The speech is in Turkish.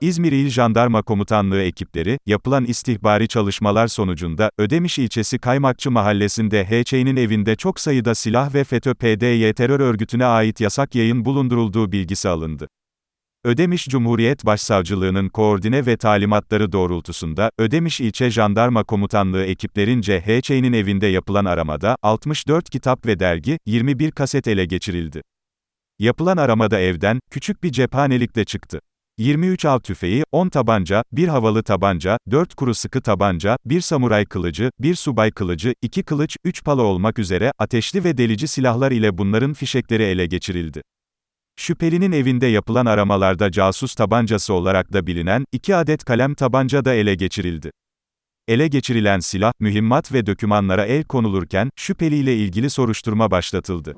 İzmir İl Jandarma Komutanlığı ekipleri, yapılan istihbari çalışmalar sonucunda, Ödemiş ilçesi Kaymakçı mahallesinde HÇ'nin evinde çok sayıda silah ve FETÖ-PDY terör örgütüne ait yasak yayın bulundurulduğu bilgisi alındı. Ödemiş Cumhuriyet Başsavcılığının koordine ve talimatları doğrultusunda, Ödemiş İlçe Jandarma Komutanlığı ekiplerince HÇ'nin evinde yapılan aramada, 64 kitap ve dergi, 21 kaset ele geçirildi. Yapılan aramada evden, küçük bir cephanelik de çıktı. 23 av tüfeği, 10 tabanca, 1 havalı tabanca, 4 kuru sıkı tabanca, 1 samuray kılıcı, 1 subay kılıcı, 2 kılıç, 3 pala olmak üzere, ateşli ve delici silahlar ile bunların fişekleri ele geçirildi. Şüphelinin evinde yapılan aramalarda casus tabancası olarak da bilinen, 2 adet kalem tabanca da ele geçirildi. Ele geçirilen silah, mühimmat ve dokümanlara el konulurken, şüpheliyle ilgili soruşturma başlatıldı.